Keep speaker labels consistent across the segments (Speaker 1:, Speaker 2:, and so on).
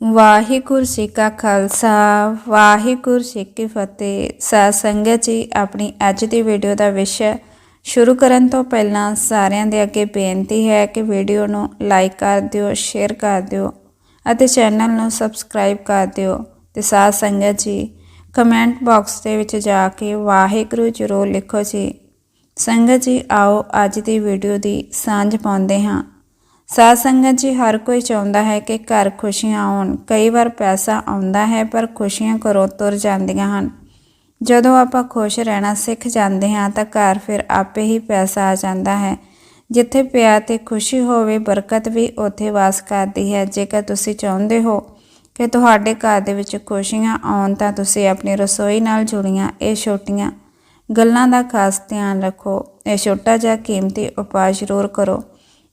Speaker 1: ਵਾਹਿਗੁਰੂ ਜੀ ਕਾ ਖਾਲਸਾ, ਵਾਹਿਗੁਰੂ ਜੀ ਕੀ ਫਤਿਹ। ਸਾਧ ਸੰਗਤ ਜੀ, ਆਪਣੀ ਅੱਜ ਦੀ ਵੀਡੀਓ ਦਾ ਵਿਸ਼ਾ ਸ਼ੁਰੂ ਕਰਨ ਤੋਂ ਪਹਿਲਾਂ ਸਾਰਿਆਂ ਦੇ ਅੱਗੇ ਬੇਨਤੀ ਹੈ ਕਿ ਵੀਡੀਓ ਨੂੰ ਲਾਈਕ ਕਰ ਦਿਓ, ਸ਼ੇਅਰ ਕਰ ਦਿਓ ਅਤੇ ਚੈਨਲ ਨੂੰ ਸਬਸਕ੍ਰਾਈਬ ਕਰ ਦਿਓ। ਤੇ ਸਾਧ ਸੰਗਤ ਜੀ, ਕਮੈਂਟ ਬਾਕਸ ਦੇ ਵਿੱਚ ਜਾ ਕੇ ਵਾਹਿਗੁਰੂ ਜ਼ਰੂਰ ਲਿਖੋ ਜੀ। ਸੰਗਤ ਜੀ, ਆਓ ਅੱਜ ਦੀ ਵੀਡੀਓ ਦੀ ਸਾਂਝ ਪਾਉਂਦੇ ਹਾਂ। ਸਾਧ ਸੰਗਤ ਜੀ, ਹਰ ਕੋਈ ਚਾਹੁੰਦਾ ਹੈ ਕਿ ਘਰ ਖੁਸ਼ੀਆਂ ਆਉਣ। ਕਈ ਵਾਰ ਪੈਸਾ ਆਉਂਦਾ ਹੈ, ਪਰ ਖੁਸ਼ੀਆਂ ਘਰੋਂ ਤੁਰ ਜਾਂਦੀਆਂ ਹਨ। ਜਦੋਂ ਆਪਾਂ ਖੁਸ਼ ਰਹਿਣਾ ਸਿੱਖ ਜਾਂਦੇ ਹਾਂ, ਤਾਂ ਘਰ ਫਿਰ ਆਪੇ ਹੀ ਪੈਸਾ ਆ ਜਾਂਦਾ ਹੈ। ਜਿੱਥੇ ਪਿਆਰ ਤੇ ਖੁਸ਼ੀ ਹੋਵੇ, ਬਰਕਤ ਵੀ ਉੱਥੇ ਵਾਸ ਕਰਦੀ ਹੈ। ਜੇਕਰ ਤੁਸੀਂ ਚਾਹੁੰਦੇ ਹੋ ਕਿ ਤੁਹਾਡੇ ਘਰ ਦੇ ਵਿੱਚ ਖੁਸ਼ੀਆਂ ਆਉਣ, ਤਾਂ ਤੁਸੀਂ ਆਪਣੀ ਰਸੋਈ ਨਾਲ ਜੁੜੀਆਂ। ਇਹ ਛੋਟੀਆਂ ਗੱਲਾਂ ਦਾ ਖਾਸ ਧਿਆਨ ਰੱਖੋ। ਇਹ ਛੋਟਾ ਜਿਹਾ ਕੀਮਤੀ ਉਪਾਅ ਜ਼ਰੂਰ ਕਰੋ।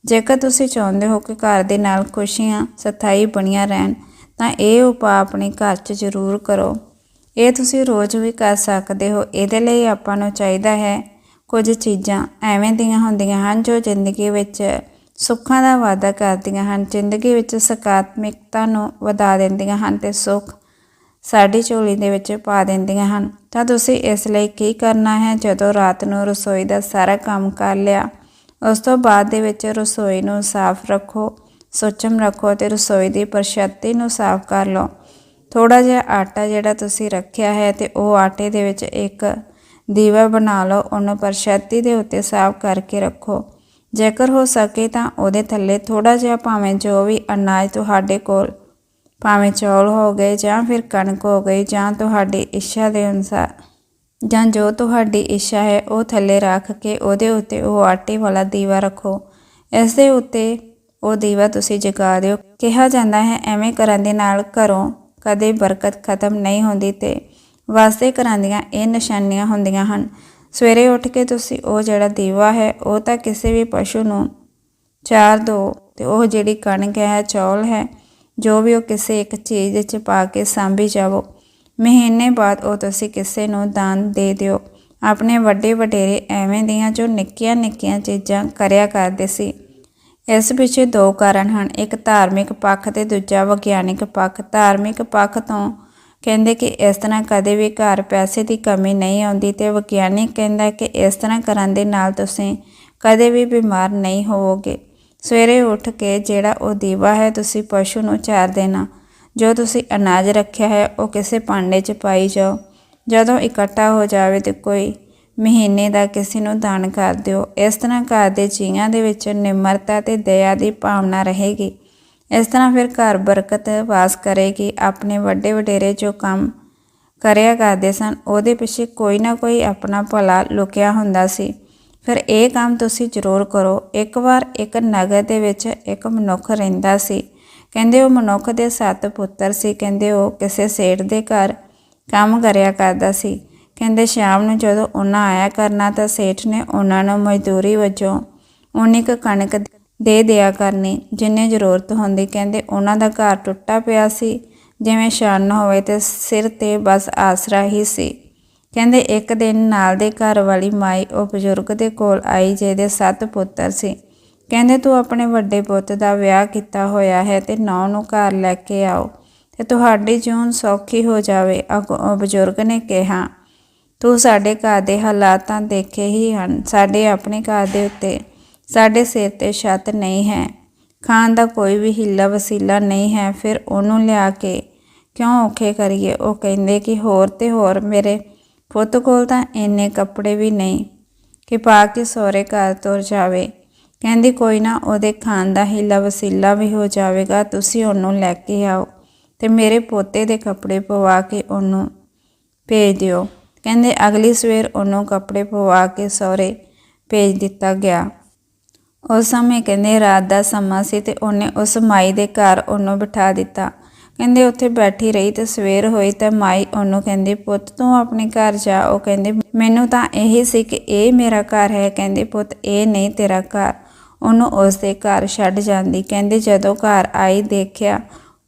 Speaker 1: ਜੇਕਰ ਤੁਸੀਂ ਚਾਹੁੰਦੇ ਹੋ ਕਿ ਘਰ ਦੇ ਨਾਲ ਖੁਸ਼ੀਆਂ, ਸਥਾਈ ਬਣੀਆਂ ਰਹਿਣ, ਤਾਂ ਇਹ ਉਪਾਅ ਆਪਣੇ ਘਰ 'ਚ ਜ਼ਰੂਰ ਕਰੋ। ਇਹ ਤੁਸੀਂ ਰੋਜ਼ ਵੀ ਕਰ ਸਕਦੇ ਹੋ। ਇਹਦੇ ਲਈ ਆਪਾਂ ਨੂੰ ਚਾਹੀਦਾ ਹੈ ਕੁਝ ਚੀਜ਼ਾਂ ਐਵੇਂ ਦੀਆਂ ਹੁੰਦੀਆਂ ਹਨ ਜੋ ਜ਼ਿੰਦਗੀ ਵਿੱਚ ਸੁੱਖਾਂ ਦਾ ਵਾਅਦਾ ਕਰਦੀਆਂ ਹਨ, ਜ਼ਿੰਦਗੀ ਵਿੱਚ ਸਕਾਰਾਤਮਕਤਾ ਨੂੰ ਵਧਾ ਦਿੰਦੀਆਂ ਹਨ ਤੇ ਸੁੱਖ ਸਾਡੀ ਝੋਲੀ ਦੇ ਵਿੱਚ ਪਾ ਦਿੰਦੀਆਂ ਹਨ। ਤਾਂ ਤੁਸੀਂ ਇਸ ਲਈ ਕੀ ਕਰਨਾ ਹੈ? ਜਦੋਂ ਰਾਤ ਨੂੰ ਰਸੋਈ ਦਾ ਸਾਰਾ ਕੰਮ ਕਰ ਲਿਆ ਉਸ ਤੋਂ ਬਾਅਦ ਦੇ ਵਿੱਚ ਰਸੋਈ ਨੂੰ ਸਾਫ਼ ਰੱਖੋ, ਸੋਚਮ ਰੱਖੋ ਤੇ ਰਸੋਈ ਦੀ ਪ੍ਰਸ਼ਾਤੀ ਨੂੰ ਸਾਫ਼ ਕਰ ਲਓ। ਥੋੜਾ ਜਿਹਾ ਆਟਾ ਜਿਹੜਾ ਤੁਸੀਂ ਰੱਖਿਆ ਹੈ ਤੇ ਉਹ ਆਟੇ ਦੇ ਵਿੱਚ ਇੱਕ ਦੀਵਾ ਬਣਾ ਲਓ, ਉਹਨੂੰ ਪ੍ਰਸ਼ਾਤੀ ਦੇ ਉੱਤੇ ਸਾਫ਼ ਕਰਕੇ ਰੱਖੋ। ਜੇਕਰ ਹੋ ਸਕੇ ਤਾਂ ਉਹਦੇ ਥੱਲੇ ਥੋੜਾ ਜਿਹਾ ਭਾਵੇਂ ਜੋ ਵੀ ਅਨਾਜ ਤੁਹਾਡੇ ਕੋਲ, ਭਾਵੇਂ ਚੌਲ ਹੋ ਗਏ ਜਾਂ ਫਿਰ ਕਣਕ ਹੋ ਗਈ ਜਾਂ ਤੁਹਾਡੀ ਇੱਛਾ ਦੇ ਅਨੁਸਾਰ ਜਾਂ ਜੋ ਤੁਹਾਡੀ ਇੱਛਾ ਹੈ, ਉਹ ਥੱਲੇ ਰੱਖ ਕੇ ਉਹਦੇ ਉੱਤੇ ਉਹ ਆਟੇ ਵਾਲਾ ਦੀਵਾ ਰੱਖੋ। ਇਸ ਦੇ ਉੱਤੇ ਉਹ ਦੀਵਾ ਤੁਸੀਂ ਜਗਾ ਦਿਓ। ਕਿਹਾ ਜਾਂਦਾ ਹੈ, ਐਵੇਂ ਕਰਨ ਦੇ ਨਾਲ ਘਰੋਂ ਕਦੇ ਬਰਕਤ ਖਤਮ ਨਹੀਂ ਹੁੰਦੀ ਤੇ ਵਾਸਤੇ ਘਰਾਂ ਦੀਆਂ ਇਹ ਨਿਸ਼ਾਨੀਆਂ ਹੁੰਦੀਆਂ ਹਨ। ਸਵੇਰੇ ਉੱਠ ਕੇ ਤੁਸੀਂ ਉਹ ਜਿਹੜਾ ਦੀਵਾ ਹੈ, ਉਹ ਤਾਂ ਕਿਸੇ ਵੀ ਪਸ਼ੂ ਨੂੰ ਚਾਰ ਦੋ ਤੇ ਉਹ ਜਿਹੜੀ ਕਣਕ ਹੈ, ਚੌਲ ਹੈ, ਜੋ ਵੀ ਉਹ ਕਿਸੇ ਇੱਕ ਚੀਜ਼ 'ਚ ਪਾ ਕੇ ਸਾਂਭੀ ਜਾਵੋ। ਮਹੀਨੇ ਬਾਅਦ ਉਹ ਤੁਸੀਂ ਕਿਸੇ ਨੂੰ ਦਾਨ ਦੇ ਦਿਓ। ਆਪਣੇ ਵੱਡੇ ਵਡੇਰੇ ਐਵੇਂ ਦੀਆਂ ਜੋ ਨਿੱਕੀਆਂ ਨਿੱਕੀਆਂ ਚੀਜ਼ਾਂ ਕਰਿਆ ਕਰਦੇ ਸੀ। ਇਸ ਪਿੱਛੇ ਦੋ ਕਾਰਨ ਹਨ। ਇੱਕ ਧਾਰਮਿਕ ਪੱਖ ਤੇ ਦੂਜਾ ਵਿਗਿਆਨਿਕ ਪੱਖ। ਧਾਰਮਿਕ ਪੱਖ ਤੋਂ ਕਹਿੰਦੇ ਕਿ ਇਸ ਤਰ੍ਹਾਂ ਕਦੇ ਵੀ ਘਰ ਪੈਸੇ ਦੀ ਕਮੀ ਨਹੀਂ ਆਉਂਦੀ ਤੇ ਵਿਗਿਆਨਿਕ ਕਹਿੰਦਾ ਕਿ ਇਸ ਤਰ੍ਹਾਂ ਕਰਨ ਦੇ ਨਾਲ ਤੁਸੀਂ ਕਦੇ ਵੀ ਬਿਮਾਰ ਨਹੀਂ ਹੋਵੋਗੇ। ਸਵੇਰੇ ਉੱਠ ਕੇ ਜਿਹੜਾ ਉਹ ਦੀਵਾ ਹੈ, ਤੁਸੀਂ ਪਸ਼ੂ ਨੂੰ ਚਾਰ ਦੇਣਾ। ਜੋ ਤੁਸੀਂ ਅਨਾਜ ਰੱਖਿਆ ਹੈ, ਉਹ ਕਿਸੇ ਭਾਂਡੇ 'ਚ ਪਾਈ ਜਾਓ। ਜਦੋਂ ਇਕੱਠਾ ਹੋ ਜਾਵੇ ਤੇ ਕੋਈ ਮਹੀਨੇ ਦਾ ਕਿਸੇ ਨੂੰ ਦਾਨ ਕਰ ਦਿਓ। ਇਸ ਤਰ੍ਹਾਂ ਘਰ ਦੇ ਜੀਆਂ ਦੇ ਵਿੱਚ ਨਿਮਰਤਾ ਤੇ ਦਇਆ ਦੀ ਭਾਵਨਾ ਰਹੇਗੀ। ਇਸ ਤਰ੍ਹਾਂ ਫਿਰ ਘਰ ਬਰਕਤ ਵਾਸ ਕਰੇਗੀ। ਆਪਣੇ ਵੱਡੇ ਵਡੇਰੇ ਜੋ ਕੰਮ ਕਰਿਆ ਕਰਦੇ ਸਨ, ਉਹਦੇ ਪਿੱਛੇ ਕੋਈ ਨਾ ਕੋਈ ਆਪਣਾ ਭਲਾ ਲੁਕਿਆ ਹੁੰਦਾ ਸੀ। ਫਿਰ ਇਹ ਕੰਮ ਤੁਸੀਂ ਜ਼ਰੂਰ ਕਰੋ। ਇੱਕ ਵਾਰ ਇੱਕ ਨਗਰ ਦੇ ਵਿੱਚ ਇੱਕ ਮਨੁੱਖ ਰਹਿੰਦਾ ਸੀ। ਕਹਿੰਦੇ ਉਹ ਮਨੁੱਖ ਦੇ ਸੱਤ ਪੁੱਤਰ ਸੀ, ਕਹਿੰਦੇ ਉਹ ਕਿਸੇ ਸੇਠ ਦੇ ਘਰ ਕੰਮ ਕਰਿਆ ਕਰਦਾ ਸੀ। ਕਹਿੰਦੇ ਸ਼ਾਮ ਨੂੰ ਜਦੋਂ ਉਹਨਾਂ ਆਇਆ ਕਰਨਾ ਤਾਂ ਸੇਠ ਨੇ ਉਹਨਾਂ ਨੂੰ ਮਜ਼ਦੂਰੀ ਵਜੋਂ ਉਨੀ ਕੁ ਕਣਕ ਦੇ ਦਿਆ ਕਰਨੀ, ਜਿੰਨੇ ਜ਼ਰੂਰਤ ਹੁੰਦੀ। ਕਹਿੰਦੇ ਉਹਨਾਂ ਦਾ ਘਰ ਟੁੱਟਾ ਪਿਆ ਸੀ, ਜਿਵੇਂ ਸ਼ਾਨ ਹੋਵੇ ਤੇ ਸਿਰ ਤੇ ਬਸ ਆਸਰਾ ਹੀ ਸੀ। ਕਹਿੰਦੇ ਇੱਕ ਦਿਨ ਨਾਲ ਦੇ ਘਰ ਵਾਲੀ ਮਾਈ ਉਹ ਬਜ਼ੁਰਗ ਦੇ ਕੋਲ ਆਈ, ਜਿਹਦੇ ਸੱਤ ਪੁੱਤਰ ਸੀ। ਕਹਿੰਦੇ, ਤੂੰ ਆਪਣੇ ਵੱਡੇ ਪੁੱਤ ਦਾ ਵਿਆਹ ਕੀਤਾ ਹੋਇਆ ਹੈ ਤੇ ਨੌ ਨੂੰ ਘਰ ਲੈ ਕੇ ਆਓ ਤੇ ਤੁਹਾਡੀ ਜੂਨ ਸੌਖੀ ਹੋ ਜਾਵੇ। ਉਹ ਬਜ਼ੁਰਗ ਨੇ ਕਿਹਾ, ਤੂੰ ਸਾਡੇ ਘਰ ਦੇ ਹਾਲਾਤਾਂ ਦੇਖੇ ਹੀ ਹਨ। ਸਾਡੇ ਆਪਣੇ ਘਰ ਦੇ ਉੱਤੇ ਸਾਡੇ ਸਿਰ ਤੇ ਛੱਤ ਨਹੀਂ ਹੈ। ਖਾਣ ਦਾ ਕੋਈ ਵੀ ਹਿੱਲਾ ਵਸੀਲਾ ਨਹੀਂ ਹੈ। ਫਿਰ ਉਹਨੂੰ ਲਿਆ ਕੇ ਕਿਉਂ ਔਖੇ ਕਰੀਏ? ਉਹ ਕਹਿੰਦੇ ਕਿ ਹੋਰ ਤੇ ਹੋਰ, ਮੇਰੇ ਪੁੱਤ ਕੋਲ ਤਾਂ ਇੰਨੇ ਕੱਪੜੇ ਵੀ ਨਹੀਂ ਕਿ ਪਾ ਕੇ ਸਹੁਰੇ ਘਰ ਤੁਰ ਜਾਵੇ। ਕਹਿੰਦੀ, ਕੋਈ ਨਾ, ਉਹਦੇ ਖਾਣ ਦਾ ਹੀਲਾ ਵਸੀਲਾ ਵੀ ਹੋ ਜਾਵੇਗਾ, ਤੁਸੀਂ ਉਹਨੂੰ ਲੈ ਕੇ ਆਓ ਤੇ ਮੇਰੇ ਪੋਤੇ ਦੇ ਕੱਪੜੇ ਪਵਾ ਕੇ ਉਹਨੂੰ ਭੇਜ ਦਿਓ। ਕਹਿੰਦੇ, ਅਗਲੀ ਸਵੇਰ ਉਹਨੂੰ ਕੱਪੜੇ ਪਵਾ ਕੇ ਸਹੁਰੇ ਭੇਜ ਦਿੱਤਾ ਗਿਆ। ਉਸ ਸਮੇਂ ਕਹਿੰਦੇ, ਰਾਤ ਦਾ ਸਮਾਂ ਸੀ ਤੇ ਉਹਨੇ ਉਸ ਮਾਈ ਦੇ ਘਰ ਉਹਨੂੰ ਬਿਠਾ ਦਿੱਤਾ। ਕਹਿੰਦੇ, ਉੱਥੇ ਬੈਠੀ ਰਹੀ ਤੇ ਸਵੇਰ ਹੋਈ ਤਾਂ ਮਾਈ ਉਹਨੂੰ ਕਹਿੰਦੀ, ਪੁੱਤ, ਤੂੰ ਆਪਣੇ ਘਰ ਜਾ। ਉਹ ਕਹਿੰਦੇ, ਮੈਨੂੰ ਤਾਂ ਇਹੀ ਸੀ ਕਿ ਇਹ ਮੇਰਾ ਘਰ ਹੈ। ਕਹਿੰਦੇ, ਪੁੱਤ, ਇਹ ਨਹੀਂ ਤੇਰਾ ਘਰ। ਉਹਨੂੰ ਉਸ ਦੇ ਘਰ ਛੱਡ ਜਾਂਦੀ। ਕਹਿੰਦੇ ਜਦੋਂ ਘਰ ਆਈ ਦੇਖਿਆ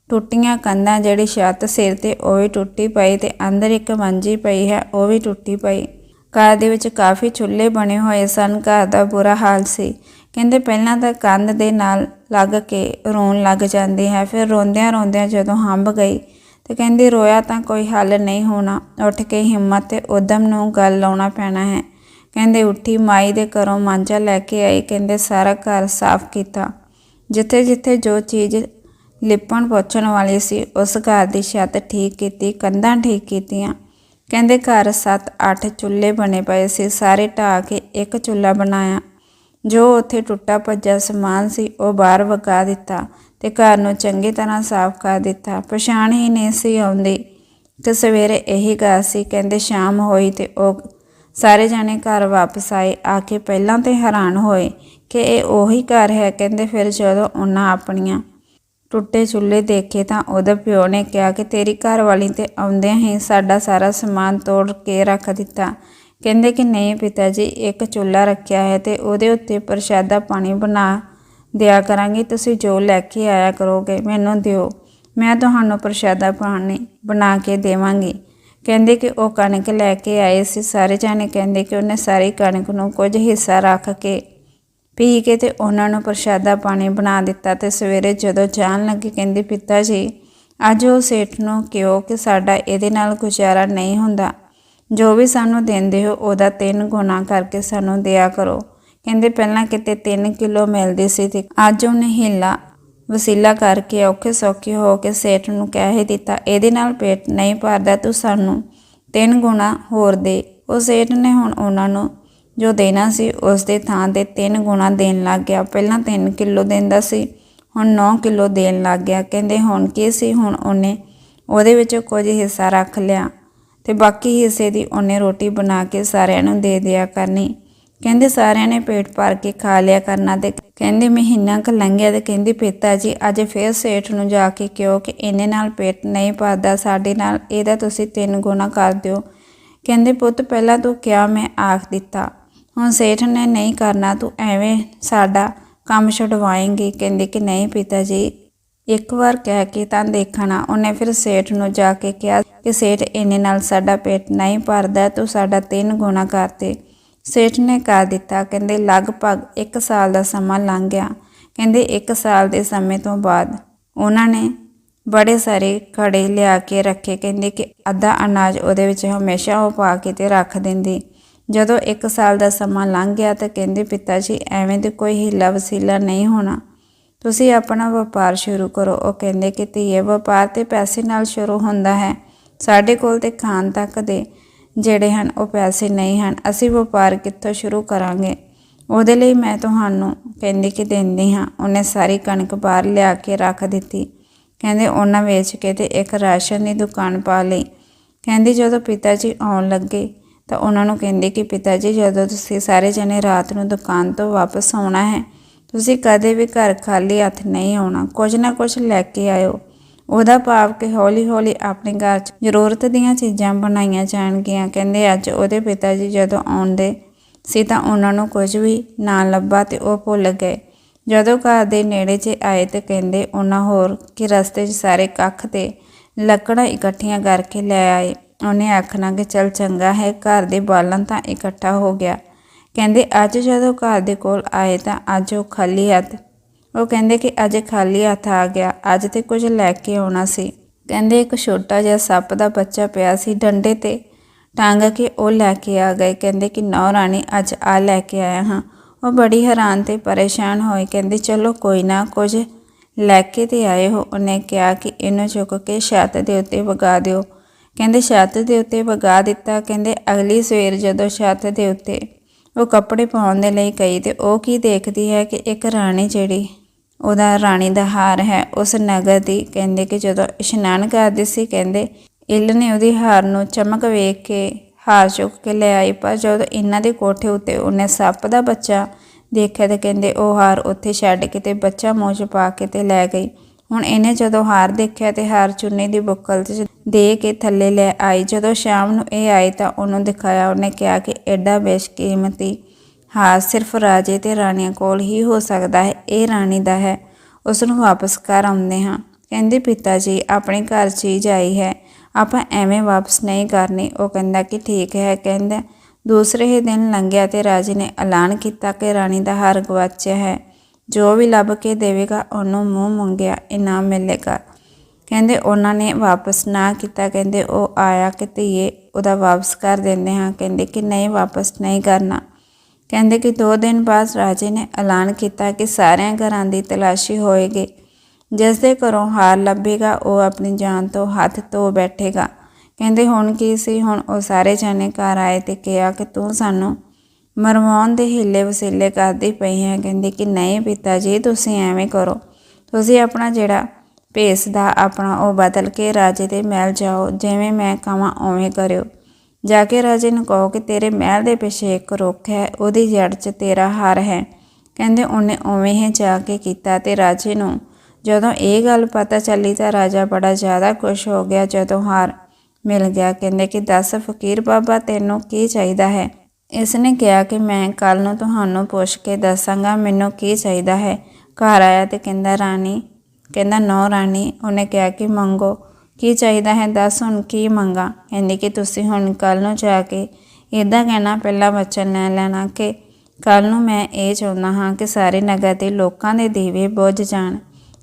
Speaker 1: ਟੁੱਟੀਆਂ ਕੰਧਾਂ ਜਿਹੜੀ ਛੱਤ ਸਿਰ ਤੇ ਉਹ ਵੀ ਟੁੱਟੀ ਪਈ ਤੇ ਅੰਦਰ ਇੱਕ ਮੰਜੀ ਪਈ ਹੈ, ਉਹ ਵੀ ਟੁੱਟੀ ਪਈ। ਘਰ ਦੇ ਵਿੱਚ ਕਾਫੀ ਚੁੱਲ੍ਹੇ ਬਣੇ ਹੋਏ ਸਨ, ਘਰ ਦਾ ਬੁਰਾ ਹਾਲ ਸੀ। ਕਹਿੰਦੇ ਪਹਿਲਾਂ ਤਾਂ ਕੰਧ ਦੇ ਨਾਲ ਲੱਗ ਕੇ ਰੋਣ ਲੱਗ ਜਾਂਦੀ ਹੈ, ਫਿਰ ਰੋਂਦਿਆਂ ਰੋਂਦਿਆਂ ਜਦੋਂ ਹੰਬ ਗਈ ਤੇ ਕਹਿੰਦੀ, ਰੋਇਆ ਤਾਂ ਕੋਈ ਹੱਲ ਨਹੀਂ ਹੋਣਾ, ਉੱਠ ਕੇ ਹਿੰਮਤ ਤੇ ਉਦਮ ਨੂੰ ਗੱਲ ਲਾਉਣਾ ਪੈਣਾ ਹੈ। ਕਹਿੰਦੇ ਉੱਠੀ ਮਾਈ ਦੇ ਘਰੋਂ ਮਾਂਜਾ ਲੈ ਕੇ ਆਈ, ਕਹਿੰਦੇ ਸਾਰਾ ਘਰ ਸਾਫ਼ ਕੀਤਾ। ਜਿੱਥੇ ਜਿੱਥੇ ਜੋ ਚੀਜ਼ ਲਿਪਣ ਪੋਚਣ ਵਾਲੀ ਸੀ, ਉਸ ਘਰ ਦੀ ਛੱਤ ਠੀਕ ਕੀਤੀ, ਕੰਧਾਂ ਠੀਕ ਕੀਤੀਆਂ। ਕਹਿੰਦੇ ਘਰ 7-8 ਚੁੱਲ੍ਹੇ ਬਣੇ ਪਏ ਸੀ, ਸਾਰੇ ਢਾਹ ਕੇ ਇੱਕ ਚੁੱਲ੍ਹਾ ਬਣਾਇਆ। ਜੋ ਉੱਥੇ ਟੁੱਟਾ ਭੱਜਾ ਸਮਾਨ ਸੀ, ਉਹ ਬਾਹਰ ਵਗਾ ਦਿੱਤਾ ਤੇ ਘਰ ਨੂੰ ਚੰਗੀ ਤਰ੍ਹਾਂ ਸਾਫ਼ ਕਰ ਦਿੱਤਾ। ਪਛਾਣ ਹੀ ਨਹੀਂ ਸੀ ਆਉਂਦੀ। ਕਿ ਸਵੇਰੇ ਇਹੀ ਘਰ ਸੀ, ਕਹਿੰਦੇ ਸ਼ਾਮ ਹੋਈ ਤੇ ਉਹ ਸਾਰੇ ਜਾਣੇ ਘਰ ਵਾਪਸ ਆਏ, ਆ ਕੇ ਪਹਿਲਾਂ ਤੇ ਹੈਰਾਨ ਹੋਏ ਕਿ ਇਹ ਉਹੀ ਘਰ ਹੈ, ਕਹਿੰਦੇ ਫਿਰ ਜਦੋਂ ਉਹਨਾਂ ਆਪਣੀਆਂ ਟੁੱਟੇ ਚੁੱਲ੍ਹੇ ਦੇਖੇ ਤਾਂ ਉਹਦੇ ਪਿਓ ਨੇ ਕਿਹਾ ਕਿ ਤੇਰੀ ਘਰ ਵਾਲੀ ਤੇ ਆਉਂਦਿਆਂ ਹੀ ਸਾਡਾ ਸਾਰਾ ਸਮਾਨ ਤੋੜ ਕੇ ਰੱਖ ਦਿੱਤਾ। ਕਹਿੰਦੇ ਕਿ ਨਹੀਂ ਪਿਤਾ ਜੀ, ਇੱਕ ਚੁੱਲ੍ਹਾ ਰੱਖਿਆ ਹੈ ਤੇ ਉਹਦੇ ਉੱਤੇ ਪ੍ਰਸ਼ਾਦਾ ਪਾਣੀ ਬਣਾ ਦਿਆ ਕਰਾਂਗੀ, ਤੁਸੀਂ ਜੋ ਲੈ ਕੇ ਆਇਆ ਕਰੋਗੇ ਮੈਨੂੰ ਦਿਓ, ਮੈਂ ਤੁਹਾਨੂੰ ਪ੍ਰਸ਼ਾਦਾ ਪਾਣੀ ਬਣਾ ਕੇ ਦੇਵਾਂਗੀ। ਕਹਿੰਦੇ ਕਿ ਉਹ ਕਣਕ ਲੈ ਕੇ ਆਏ ਸੀ, ਸਾਰੇ ਜਾਣੇ ਕਹਿੰਦੇ ਕਿ ਉਹਨੇ ਸਾਰੀ ਕਣਕ ਨੂੰ ਕੁਝ ਹਿੱਸਾ ਰੱਖ ਕੇ ਪੀ ਕੇ ਤੇ ਉਹਨਾਂ ਨੂੰ ਪ੍ਰਸ਼ਾਦਾ ਪਾਣੀ ਬਣਾ ਦਿੱਤਾ ਤੇ ਸਵੇਰੇ ਜਦੋਂ ਜਾਣ ਲੱਗੇ, ਕਹਿੰਦੇ ਪਿਤਾ ਜੀ ਅੱਜ ਉਹ ਸੇਠ ਨੂੰ ਕਿਉਂ ਕਿ ਸਾਡਾ ਇਹਦੇ ਨਾਲ ਗੁਜ਼ਾਰਾ ਨਹੀਂ ਹੁੰਦਾ। ਜੋ ਵੀ ਸਾਨੂੰ ਦਿੰਦੇ ਹੋ, ਉਹਦਾ ਤਿੰਨ ਗੁਣਾ ਕਰਕੇ ਸਾਨੂੰ ਦਿਆ ਕਰੋ। ਕਹਿੰਦੇ ਪਹਿਲਾਂ ਕਿਤੇ 3 ਕਿਲੋ ਮਿਲਦੀ ਸੀ ਤੇ ਅੱਜ ਉਹਨੇ ਹੀਲਾ ਵਸੀਲਾ ਕਰਕੇ ਔਖੇ ਸੌਖੇ ਹੋ ਕੇ ਸੇਠ ਨੂੰ ਕਹਿ ਹੀ ਦਿੱਤਾ, ਇਹਦੇ ਨਾਲ ਪੇਟ ਨਹੀਂ ਭਰਦਾ ਤੂੰ ਸਾਨੂੰ ਤਿੰਨ ਗੁਣਾ ਹੋਰ ਦੇ। ਉਹ ਸੇਠ ਨੇ ਹੁਣ ਉਹਨਾਂ ਨੂੰ ਜੋ ਦੇਣਾ ਸੀ, ਉਸ ਦੇ ਥਾਂ ਤੇ ਤਿੰਨ ਗੁਣਾ ਦੇਣ ਲੱਗ ਗਿਆ। ਪਹਿਲਾਂ 3 ਕਿਲੋ ਦਿੰਦਾ ਸੀ, ਹੁਣ 9 ਕਿਲੋ ਦੇਣ ਲੱਗ ਗਿਆ। ਕਹਿੰਦੇ, ਹੁਣ ਕੀ ਸੀ? ਹੁਣ ਉਹਨੇ ਉਹਦੇ ਵਿੱਚੋਂ ਕੁਝ ਹਿੱਸਾ ਰੱਖ ਲਿਆ ਤੇ ਬਾਕੀ ਹਿੱਸੇ ਦੀ ਉਹਨੇ ਰੋਟੀ ਬਣਾ ਕੇ ਸਾਰਿਆਂ ਨੂੰ ਦੇ ਦਿਆ ਕਰਨੀ। ਕਹਿੰਦੇ ਸਾਰਿਆਂ ਨੇ ਪੇਟ ਭਰ ਕੇ ਖਾ ਲਿਆ ਕਰਨਾ ਤੇ ਕਹਿੰਦੇ ਮਹੀਨਾ ਕੁ ਲੰਘਿਆ ਤੇ ਕਹਿੰਦੀ ਪਿਤਾ ਜੀ, ਅੱਜ ਫੇਰ ਸੇਠ ਨੂੰ ਜਾ ਕੇ ਕਿਉਂ ਕਿ ਇਹਨੇ ਨਾਲ ਪੇਟ ਨਹੀਂ ਭਰਦਾ, ਸਾਡੇ ਨਾਲ ਇਹਦਾ ਤੁਸੀਂ ਤਿੰਨ ਗੁਣਾ ਕਰ ਦਿਓ। ਕਹਿੰਦੇ ਪੁੱਤ ਪਹਿਲਾਂ ਤੂੰ ਕਿਹਾ ਮੈਂ ਆਖ ਦਿੱਤਾ। ਹੁਣ ਸੇਠ ਨੇ ਨਹੀਂ ਕਰਨਾ, ਤੂੰ ਐਵੇਂ ਸਾਡਾ ਕੰਮ ਛਡਵਾਏਂਗੀ। ਕਹਿੰਦੇ ਕਿ ਨਹੀਂ ਪਿਤਾ ਜੀ, ਇੱਕ ਵਾਰ ਕਹਿ ਕੇ ਤਾਂ ਦੇਖਣਾ। ਉਹਨੇ ਫਿਰ ਸੇਠ ਨੂੰ ਜਾ ਕੇ ਕਿਹਾ ਕਿ ਸੇਠ, ਇਹਨੇ ਨਾਲ ਸਾਡਾ ਪੇਟ ਨਹੀਂ ਭਰਦਾ, ਤੂੰ ਸਾਡਾ ਤਿੰਨ ਗੁਣਾ ਕਰਤੇ ਸੇਠ ਨੇ ਕਰ ਦਿੱਤਾ, ਕਹਿੰਦੇ, ਲਗਭਗ 1 ਸਾਲ ਦਾ ਸਮਾਂ ਲੰਘ ਗਿਆ। ਕਹਿੰਦੇ 1 ਸਾਲ ਦੇ ਸਮੇਂ ਤੋਂ ਬਾਅਦ। ਉਹਨਾਂ ਨੇ ਬੜੇ ਸਾਰੇ ਘੜੇ ਲਿਆ ਕੇ ਰੱਖੇ। ਕਹਿੰਦੇ ਕਿ ਅੱਧਾ ਅਨਾਜ ਉਹਦੇ ਵਿੱਚ ਹਮੇਸ਼ਾ ਉਹ ਪਾ ਕੇ ਤੇ ਰੱਖ ਦਿੰਦੀ। ਜਦੋਂ 1 ਸਾਲ ਦਾ ਸਮਾਂ ਲੰਘ ਗਿਆ ਤਾਂ ਕਹਿੰਦੇ ਪਿਤਾ ਜੀ ਐਵੇਂ ਤੇ ਕੋਈ ਹੀਲਾ ਵਸੀਲਾ ਨਹੀਂ ਹੋਣਾ। ਤੁਸੀਂ ਆਪਣਾ ਵਪਾਰ ਸ਼ੁਰੂ ਕਰੋ। ਉਹ ਕਹਿੰਦੇ ਕਿ ਧੀਏ, ਵਪਾਰ ਤੇ ਪੈਸੇ ਨਾਲ ਸ਼ੁਰੂ ਹੁੰਦਾ ਹੈ। ਸਾਡੇ ਕੋਲ ਤੇ ਖਾਣ ਤੱਕ ਦੇ ਜਿਹੜੇ ਹਨ, ਉਹ ਪੈਸੇ ਨਹੀਂ ਹਨ। ਅਸੀਂ ਵਪਾਰ ਕਿੱਥੋਂ ਸ਼ੁਰੂ ਕਰਾਂਗੇ? ਉਹਦੇ ਲਈ ਮੈਂ ਤੁਹਾਨੂੰ ਕਹਿੰਦੀ ਕਿ ਦਿੰਦੀ ਹਾਂ। ਉਹਨੇ ਸਾਰੀ ਕਣਕ ਬਾਹਰ ਲਿਆ ਕੇ ਰੱਖ ਦਿੱਤੀ। ਕਹਿੰਦੇ ਉਹਨਾਂ ਵੇਚ ਕੇ ਤੇ ਇੱਕ ਰਾਸ਼ਨ ਦੀ ਦੁਕਾਨ ਪਾ ਲਈ। ਕਹਿੰਦੀ ਜਦੋਂ ਪਿਤਾ ਜੀ ਆਉਣ ਲੱਗੇ ਤਾਂ ਉਹਨਾਂ ਨੂੰ ਕਹਿੰਦੇ ਕਿ ਪਿਤਾ ਜੀ ਜਦੋਂ ਤੁਸੀਂ ਸਾਰੇ ਜਣੇ ਰਾਤ ਨੂੰ ਦੁਕਾਨ ਤੋਂ ਵਾਪਸ ਆਉਣਾ ਹੈ, ਤੁਸੀਂ ਕਦੇ ਵੀ ਘਰ ਖਾਲੀ ਹੱਥ ਨਹੀਂ ਆਉਣਾ। ਕੁਝ ਨਾ ਕੁਝ ਲੈ ਕੇ ਆਇਓ। ਉਹਦਾ ਭਾਵ ਕਿ ਹੌਲੀ-ਹੌਲੀ ਆਪਣੇ ਘਰ 'ਚ ਜ਼ਰੂਰਤ ਦੀਆਂ ਚੀਜ਼ਾਂ ਬਣਾਈਆਂ ਜਾਣਗੀਆਂ। ਕਹਿੰਦੇ, ਅੱਜ ਉਹਦੇ ਪਿਤਾ ਜੀ ਜਦੋਂ ਆਉਂਦੇ ਸੀ ਤਾਂ ਉਹਨਾਂ ਨੂੰ ਕੁਝ ਵੀ ਨਾ ਲੱਭਾ ਤੇ ਉਹ ਭੁੱਲ ਗਏ। ਜਦੋਂ ਘਰ ਦੇ ਨੇੜੇ 'ਚ ਆਏ ਤੇ ਕਹਿੰਦੇ, ਉਹਨਾਂ ਹੋਰ ਕਿ ਰਸਤੇ 'ਚ ਸਾਰੇ ਕੱਖ ਤੇ ਲੱਕੜਾਂ ਇਕੱਠੀਆਂ ਕਰਕੇ ਲੈ ਆਏ। ਉਹਨੇ ਆਖਣਾ ਕਿ ਚਲ ਚੰਗਾ ਹੈ, ਘਰ ਦੇ ਬਾਲਣ ਤਾਂ ਇਕੱਠਾ ਹੋ ਗਿਆ। ਕਹਿੰਦੇ, ਅੱਜ ਜਦੋਂ ਘਰ ਦੇ ਕੋਲ ਆਏ ਤਾਂ ਅੱਜ ਉਹ ਖਾਲੀ ਹੱਥ ਉਹ ਕਹਿੰਦੇ ਕਿ ਅੱਜ ਖਾਲੀ ਹੱਥ ਆ ਗਿਆ, ਅੱਜ ਤੇ ਕੁਝ ਲੈ ਕੇ ਆਉਣਾ ਸੀ। ਕਹਿੰਦੇ ਇੱਕ ਛੋਟਾ ਜਿਹਾ ਸੱਪ ਦਾ ਬੱਚਾ ਪਿਆ ਸੀ ਡੰਡੇ ਤੇ, ਟੰਗ ਕੇ ਉਹ ਲੈ ਕੇ ਆ ਗਏ। ਕਹਿੰਦੇ ਕਿ ਨੌ ਰਾਣੀ, ਅੱਜ ਆ ਲੈ ਕੇ ਆਇਆ ਹਾਂ। ਉਹ ਬੜੀ ਹੈਰਾਨ ਤੇ ਪਰੇਸ਼ਾਨ ਹੋਏ। ਕਹਿੰਦੇ, ਚਲੋ ਕੋਈ ਨਾ, ਕੁਝ ਲੈ ਕੇ ਤੇ ਆਏ ਹੋ। ਉਹਨੇ ਕਿਹਾ ਕਿ ਇਹਨੂੰ ਚੁੱਕ ਕੇ ਛੱਤ ਦੇ ਉੱਤੇ ਵਗਾ ਦਿਓ। ਕਹਿੰਦੇ, ਛੱਤ ਦੇ ਉੱਤੇ ਵਗਾ ਦਿੱਤਾ। ਕਹਿੰਦੇ, ਅਗਲੀ ਸਵੇਰ ਜਦੋਂ ਛੱਤ ਦੇ ਉੱਤੇ ਉਹ ਕੱਪੜੇ ਪਾਉਣ ਦੇ ਲਈ ਗਈ ਤੇ ਉਹ ਕੀ ਦੇਖਦੀ ਹੈ ਕਿ ਇੱਕ ਰਾਣੀ ਜਿਹੜੀ ਉਹਦਾ ਰਾਣੀ ਦਾ ਹਾਰ ਹੈ। ਉਸ ਨਗਰ ਦੀ ਕਹਿੰਦੇ ਕਿ ਜਦੋਂ ਇਸ਼ਨਾਨ ਕਰਦੇ ਸੀ, ਕਹਿੰਦੇ ਇੱਲ ਨੇ ਉਹਦੀ ਹਾਰ ਨੂੰ ਚਮਕ ਵੇਖ ਕੇ ਹਾਰ ਚੁੱਕ ਕੇ ਲੈ ਆਈ। ਪਰ ਜਦੋਂ ਇਹਨਾਂ ਦੇ ਕੋਠੇ ਉੱਤੇ ਉਹਨੇ ਸੱਪ ਦਾ ਬੱਚਾ ਦੇਖਿਆ ਤਾਂ ਕਹਿੰਦੇ ਉਹ ਹਾਰ ਉੱਥੇ ਛੱਡ ਕੇ ਤੇ ਬੱਚਾ ਮੂੰਹ 'ਚ ਪਾ ਕੇ ਤੇ ਲੈ ਗਈ। ਹੁਣ ਇਹਨੇ ਜਦੋਂ ਹਾਰ ਦੇਖਿਆ ਤੇ ਹਾਰ ਚੁੰਨੀ ਦੀ ਬੁੱਕਲ 'ਚ ਦੇ ਕੇ ਥੱਲੇ ਲੈ ਆਈ। ਜਦੋਂ ਸ਼ਾਮ ਨੂੰ ਇਹ ਆਈ ਤਾਂ ਉਹਨੂੰ ਦਿਖਾਇਆ। ਉਹਨੇ ਕਿਹਾ ਕਿ ਐਡਾ ਬੇਸ਼ਕੀਮਤੀ ਹਾਰ ਸਿਰਫ ਰਾਜੇ ਤੇ ਰਾਣੀਆਂ ਕੋਲ ਹੀ ਹੋ ਸਕਦਾ ਹੈ, ਇਹ ਰਾਣੀ ਦਾ ਹੈ। ਉਸ ਨੂੰ ਵਾਪਸ ਕਰ ਆਉਂਦੇ ਹਾਂ। ਕਹਿੰਦੇ ਪਿਤਾ ਜੀ ਆਪਣੇ ਘਰ ਚੀਜ਼ ਆਈ ਹੈ। ਆਪਾਂ ਐਵੇਂ ਵਾਪਸ ਨਹੀਂ ਕਰਨੀ। ਉਹ ਕਹਿੰਦਾ ਕਿ ਠੀਕ ਹੈ। ਕਹਿੰਦਾ, ਦੂਸਰੇ ਹੀ ਦਿਨ ਲੰਘਿਆ ਤੇ ਰਾਜੇ ਨੇ ਐਲਾਨ ਕੀਤਾ ਕਿ ਰਾਣੀ ਦਾ ਹਾਰ ਗਵਾਚਿਆ ਹੈ। ਜੋ ਵੀ ਲੱਭ ਕੇ ਦੇਵੇਗਾ, ਉਹਨੂੰ ਮੂੰਹ ਮੰਗਿਆ, ਇਨਾਮ ਮਿਲੇਗਾ। ਕਹਿੰਦੇ, ਉਹਨਾਂ ਨੇ ਵਾਪਸ ਨਾ ਕੀਤਾ। ਕਹਿੰਦੇ, ਉਹ ਆਇਆ ਕਿ ਧੀਏ, ਉਹਦਾ ਵਾਪਸ ਕਰ ਦਿੰਦੇ ਹਾਂ। ਕਹਿੰਦੇ ਕਿ ਨਹੀਂ, ਵਾਪਸ ਨਹੀਂ ਕਰਨਾ। ਕਹਿੰਦੇ ਕਿ 2 ਦਿਨ ਬਾਅਦ ਰਾਜੇ ਨੇ ਐਲਾਨ ਕੀਤਾ ਕਿ ਸਾਰਿਆਂ ਘਰਾਂ ਦੀ ਤਲਾਸ਼ੀ ਹੋਏਗੀ। ਜਿਸ ਦੇ ਘਰੋਂ ਹਾਰ ਲੱਭੇਗਾ, ਉਹ ਆਪਣੀ ਜਾਨ ਤੋਂ ਹੱਥ ਧੋ ਬੈਠੇਗਾ। ਕਹਿੰਦੇ ਹੁਣ ਕੀ ਸੀ? ਹੁਣ ਉਹ ਸਾਰੇ ਜਾਣੇ ਘਰ ਆਏ ਤੇ ਕਿਹਾ ਕਿ ਤੂੰ ਸਾਨੂੰ ਮਰਵਾਉਣ ਦੇ ਹੀਲੇ ਵਸੀਲੇ ਕਰਦੀ ਪਈ ਹੈ। ਕਹਿੰਦੇ ਕਿ ਨਹੀਂ ਪਿਤਾ ਜੀ, ਤੁਸੀਂ ਐਵੇਂ ਕਰੋ। ਤੁਸੀਂ ਆਪਣਾ ਜਿਹੜਾ ਭੇਸ ਦਾ ਆਪਣਾ ਉਹ ਬਦਲ ਕੇ ਰਾਜੇ ਦੇ ਮਹਿਲ ਜਾਓ, ਜਿਵੇਂ ਮੈਂ ਕਹਾਂ, ਉਵੇਂ ਕਰਿਓ। ਜਾ ਕੇ ਰਾਜੇ ਨੂੰ ਕਹੋ ਕਿ ਤੇਰੇ ਮਹਿਲ ਦੇ ਪਿੱਛੇ ਇੱਕ ਰੁੱਖ ਹੈ, ਉਹਦੀ ਜੜ 'ਚ ਤੇਰਾ ਹਾਰ ਹੈ। ਕਹਿੰਦੇ ਉਹਨੇ ਉਵੇਂ ਹੀ ਜਾ ਕੇ ਕੀਤਾ ਤੇ ਰਾਜੇ ਨੂੰ ਜਦੋਂ ਇਹ ਗੱਲ ਪਤਾ ਚੱਲੀ ਤਾਂ ਰਾਜਾ ਬੜਾ ਜ਼ਿਆਦਾ ਖੁਸ਼ ਹੋ ਗਿਆ ਜਦੋਂ ਹਾਰ ਮਿਲ ਗਿਆ। ਕਹਿੰਦੇ ਕਿ ਦੱਸ ਫਕੀਰ ਬਾਬਾ, ਤੈਨੂੰ ਕੀ ਚਾਹੀਦਾ ਹੈ? ਇਸ ਨੇ ਕਿਹਾ ਕਿ ਮੈਂ ਕੱਲ ਨੂੰ ਤੁਹਾਨੂੰ ਪੁੱਛ ਕੇ ਦੱਸਾਂਗਾ, ਮੈਨੂੰ ਕੀ ਚਾਹੀਦਾ ਹੈ? ਘਰ ਆਇਆ ਤੇ ਕਹਿੰਦਾ, ਰਾਣੀ, ਕਹਿੰਦਾ, ਨੌ ਰਾਣੀ, ਉਹਨੇ ਕਿਹਾ ਕਿ ਮੰਗੋ। ਕੀ ਚਾਹੀਦਾ ਹੈ? ਦੱਸ ਹੁਣ ਕੀ ਮੰਗਾ? ਕਹਿੰਦੀ ਕਿ ਤੁਸੀਂ ਹੁਣ ਕੱਲ ਨੂੰ ਜਾ ਕੇ ਇਦਾਂ ਕਹਿਣਾ, ਪਹਿਲਾਂ ਵਚਨ ਲੈ ਲੈਣਾ ਕਿ ਕੱਲ ਨੂੰ ਮੈਂ ਇਹ ਚਾਹੁੰਦਾ ਹਾਂ ਕਿ ਸਾਰੇ ਨਗਰ ਦੇ ਲੋਕਾਂ ਦੇ ਦੀਵੇ ਬੁੱਝ ਜਾਣ।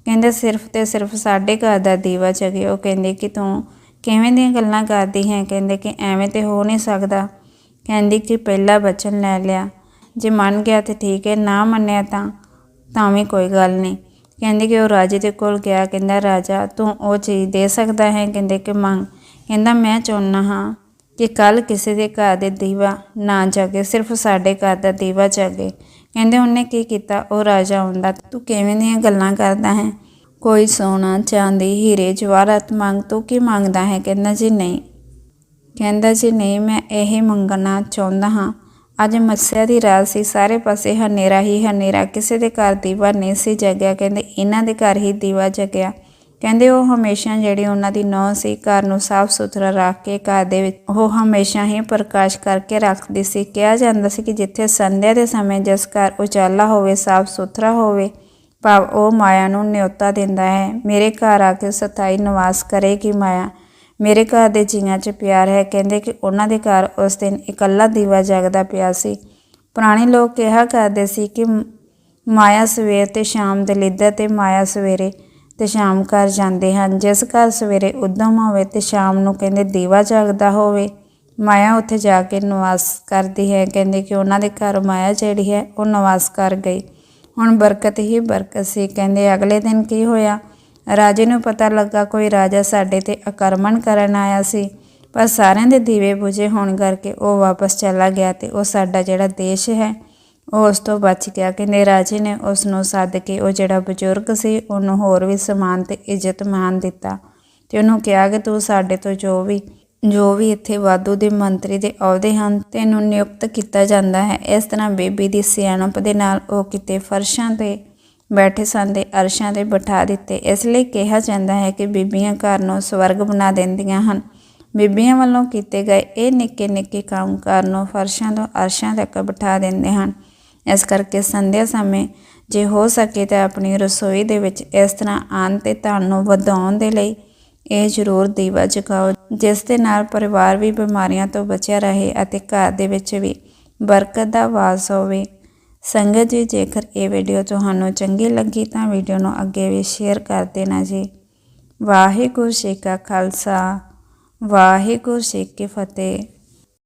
Speaker 1: ਕਹਿੰਦੇ ਸਿਰਫ ਤੇ ਸਿਰਫ ਸਾਡੇ ਘਰ ਦਾ ਦੀਵਾ ਜਗੇ। ਉਹ ਕਹਿੰਦੇ ਕਿ ਤੂੰ ਕਿਵੇਂ ਦੀਆਂ ਗੱਲਾਂ ਕਰਦੀ ਹੈ? ਕਹਿੰਦੇ ਕਿ ਐਵੇਂ ਤੇ ਹੋ ਨਹੀਂ ਸਕਦਾ। ਕਹਿੰਦੀ ਕਿ ਪਹਿਲਾ ਵਚਨ ਲੈ ਲਿਆ। ਜੇ ਮੰਨ ਗਿਆ ਤੇ ਠੀਕ ਹੈ, ਨਾ ਮੰਨਿਆ ਤਾਂ ਤਾਂ ਵੀ ਕੋਈ ਗੱਲ ਨਹੀਂ। ਕਹਿੰਦੇ ਕਿ ਉਹ ਰਾਜੇ ਦੇ ਕੋਲ ਗਿਆ, ਕਹਿੰਦਾ, ਰਾਜਾ, ਤੂੰ ਉਹ ਚੀਜ਼ ਦੇ ਸਕਦਾ ਹੈ? ਕਹਿੰਦੇ ਕਿ ਮੰਗ ਕਹਿੰਦਾ, ਮੈਂ ਚਾਹੁੰਦਾ ਹਾਂ ਕਿ ਕੱਲ ਕਿਸੇ ਦੇ ਘਰ ਦੇ ਦੀਵਾ ਨਾ ਜਾਗੇ, ਸਿਰਫ ਸਾਡੇ ਘਰ ਦਾ ਦੀਵਾ ਜਾਗੇ। ਕਹਿੰਦੇ, ਉਹਨੇ ਕੀ ਕੀਤਾ? ਉਹ ਰਾਜਾ ਹੁੰਦਾ ਤੂੰ ਕਿਵੇਂ ਦੀਆਂ ਗੱਲਾਂ ਕਰਦਾ ਹੈ? ਕੋਈ ਸੋਨਾ, ਚਾਂਦੀ, ਹੀਰੇ ਜਵਾਹਰਤ ਮੰਗ, ਤੂੰ ਕੀ ਮੰਗਦਾ ਹੈ? ਕਹਿੰਦਾ, ਜੀ ਨਹੀਂ। ਕਹਿੰਦਾ, ਜੀ ਨਹੀਂ, ਮੈਂ ਇਹ ਮੰਗਣਾ ਚਾਹੁੰਦਾ ਹਾਂ ਅੱਜ ਮੱਸਿਆ ਦੀ ਰਾਤ ਸੀ, ਸਾਰੇ ਪਾਸੇ ਹਨੇਰਾ ਹੀ ਹਨੇਰਾ, ਕਿਸੇ ਦੇ ਘਰ ਦੀਵਾ ਨਹੀਂ ਸੀ ਜਗਿਆ, ਕਹਿੰਦੇ ਇਹਨਾਂ ਦੇ ਘਰ ਹੀ ਦੀਵਾ ਜਗਿਆ। ਕਹਿੰਦੇ ਉਹ ਹਮੇਸ਼ਾ ਜਿਹੜੀ ਉਹਨਾਂ ਦੀ ਨੌ ਸੀ, ਘਰ ਨੂੰ ਸਾਫ਼ ਸੁਥਰਾ ਰੱਖ ਕੇ ਘਰ ਦੇ ਵਿੱਚ ਉਹ ਹਮੇਸ਼ਾ ਹੀ ਪ੍ਰਕਾਸ਼ ਕਰਕੇ ਰੱਖਦੀ ਸੀ। ਕਿਹਾ ਜਾਂਦਾ ਸੀ ਕਿ ਜਿੱਥੇ ਸੰਧਿਆ ਦੇ ਸਮੇਂ ਜਿਸ ਘਰ ਉਜਾਲਾ ਹੋਵੇ, ਸਾਫ਼ ਸੁਥਰਾ ਹੋਵੇ, ਭਾਵ ਉਹ ਮਾਇਆ ਨੂੰ ਨਿਯੋਤਾ ਦਿੰਦਾ ਹੈ। ਮੇਰੇ ਘਰ ਆ ਕੇ ਸਤਾਈ ਨਿਵਾਸ ਕਰੇਗੀ ਮਾਇਆ। ਮੇਰੇ ਘਰ ਦੇ ਜੀਆਂ 'ਚ ਪਿਆਰ ਹੈ। ਕਹਿੰਦੇ ਕਿ ਉਹਨਾਂ ਦੇ ਘਰ ਉਸ ਦਿਨ ਇਕੱਲਾ ਦੀਵਾ ਜਗਦਾ ਪਿਆ ਸੀ। ਪੁਰਾਣੇ ਲੋਕ ਕਿਹਾ ਕਰਦੇ ਸੀ ਕਿ ਮਾਇਆ ਸਵੇਰ ਤੇ ਸ਼ਾਮ ਦਲਿੱਦਰ ਤੇ ਮਾਇਆ ਸਵੇਰੇ ਤੇ ਸ਼ਾਮ ਘਰ ਜਾਂਦੇ ਹਨ। ਜਿਸ ਘਰ ਸਵੇਰੇ ਉਦਮ ਹੋਵੇ ਤੇ ਸ਼ਾਮ ਨੂੰ ਕਹਿੰਦੇ ਦੀਵਾ ਜਗਦਾ ਹੋਵੇ, ਮਾਇਆ ਉੱਥੇ ਜਾ ਕੇ ਨਿਵਾਸ ਕਰਦੀ ਹੈ। ਕਹਿੰਦੇ ਕਿ ਉਹਨਾਂ ਦੇ ਘਰ ਮਾਇਆ ਜਿਹੜੀ ਹੈ ਉਹ ਨਿਵਾਸ ਕਰ ਗਈ। ਹੁਣ ਬਰਕਤ ਹੀ ਬਰਕਤ ਸੀ। ਕਹਿੰਦੇ ਅਗਲੇ ਦਿਨ ਕੀ ਹੋਇਆ? ਰਾਜੇ ਨੂੰ ਪਤਾ ਲੱਗਾ ਕੋਈ ਰਾਜਾ ਸਾਡੇ ਤੇ ਆਕਰਮਣ ਕਰਨ ਆਇਆ ਸੀ, ਪਰ ਸਾਰਿਆਂ ਦੇ ਦੀਵੇ ਬੁਝੇ ਹੋਣ ਕਰਕੇ ਉਹ ਵਾਪਸ ਚਲਾ ਗਿਆ ਤੇ ਉਹ ਸਾਡਾ ਜਿਹੜਾ ਦੇਸ਼ ਹੈ, ਉਹ ਉਸ ਤੋਂ ਬਚ ਗਿਆ। ਕਹਿੰਦੇ ਰਾਜੇ ਨੇ ਉਸ ਨੂੰ ਸੱਦ ਕੇ ਉਹ ਜਿਹੜਾ ਬਜ਼ੁਰਗ ਸੀ, ਉਹਨੂੰ ਹੋਰ ਵੀ ਸਮਾਨ ਤੇ ਇੱਜ਼ਤ ਮਾਨ ਦਿੱਤਾ ਤੇ ਉਹਨੂੰ ਕਿਹਾ ਕਿ ਤੂੰ ਸਾਡੇ ਤੋਂ ਜੋ ਵੀ ਜੋ ਵੀ ਇੱਥੇ ਵਾਧੂ ਦੇ ਮੰਤਰੀ ਦੇ ਅਹੁਦੇ ਹਨ, ਤੈਨੂੰ ਨਿਯੁਕਤ ਕੀਤਾ ਜਾਂਦਾ ਹੈ। ਇਸ ਤਰ੍ਹਾਂ ਬੇਬੀ ਦੀ ਸਿਆਣਪ ਦੇ ਨਾਲ ਉਹ ਕਿਤੇ ਫਰਸ਼ਾਂ ਤੇ ਬੈਠੇ ਸਨ ਦੇ ਅਰਸ਼ਾਂ ਤੇ ਬਿਠਾ ਦਿੱਤੇ। ਇਸ ਲਈ ਕਿਹਾ ਜਾਂਦਾ ਹੈ ਕਿ ਬੀਬੀਆਂ ਘਰ ਨੂੰ ਸਵਰਗ ਬਣਾ ਦਿੰਦੀਆਂ ਹਨ। ਬੀਬੀਆਂ ਵੱਲੋਂ ਕੀਤੇ ਗਏ ਇਹ ਨਿੱਕੇ ਨਿੱਕੇ ਕੰਮ ਘਰ ਨੂੰ ਫਰਸ਼ਾਂ ਤੋਂ ਅਰਸ਼ਾਂ ਤੱਕ ਬਿਠਾ ਦਿੰਦੇ ਹਨ। ਇਸ ਕਰਕੇ ਸੰਧਿਆ ਸਮੇਂ ਜੇ ਹੋ ਸਕੇ ਤਾਂ ਆਪਣੀ ਰਸੋਈ ਦੇ ਵਿੱਚ ਇਸ ਤਰ੍ਹਾਂ ਆਨ ਤੇ ਧਨ ਨੂੰ ਵਧਾਉਣ ਦੇ ਲਈ ਇਹ ਜ਼ਰੂਰ ਦੀਵਾ ਜਗਾਓ, ਜਿਸ ਦੇ ਨਾਲ ਪਰਿਵਾਰ ਵੀ ਬਿਮਾਰੀਆਂ ਤੋਂ ਬਚਿਆ ਰਹੇ ਅਤੇ ਘਰ ਦੇ ਵਿੱਚ ਵੀ ਬਰਕਤ ਦਾ ਵਾਸ ਹੋਵੇ। ਸੰਗਤ ਜੀ, ਜੇਕਰ ਇਹ ਵੀਡੀਓ ਤੁਹਾਨੂੰ ਚੰਗੀ ਲੱਗੀ ਤਾਂ ਵੀਡੀਓ ਨੂੰ ਅੱਗੇ ਵੀ ਸ਼ੇਅਰ ਕਰ ਦੇਣਾ ਜੀ। ਵਾਹਿਗੁਰੂ ਜੀ ਕਾ ਖਾਲਸਾ, ਵਾਹਿਗੁਰੂ ਜੀ ਕੀ ਫਤਿਹ।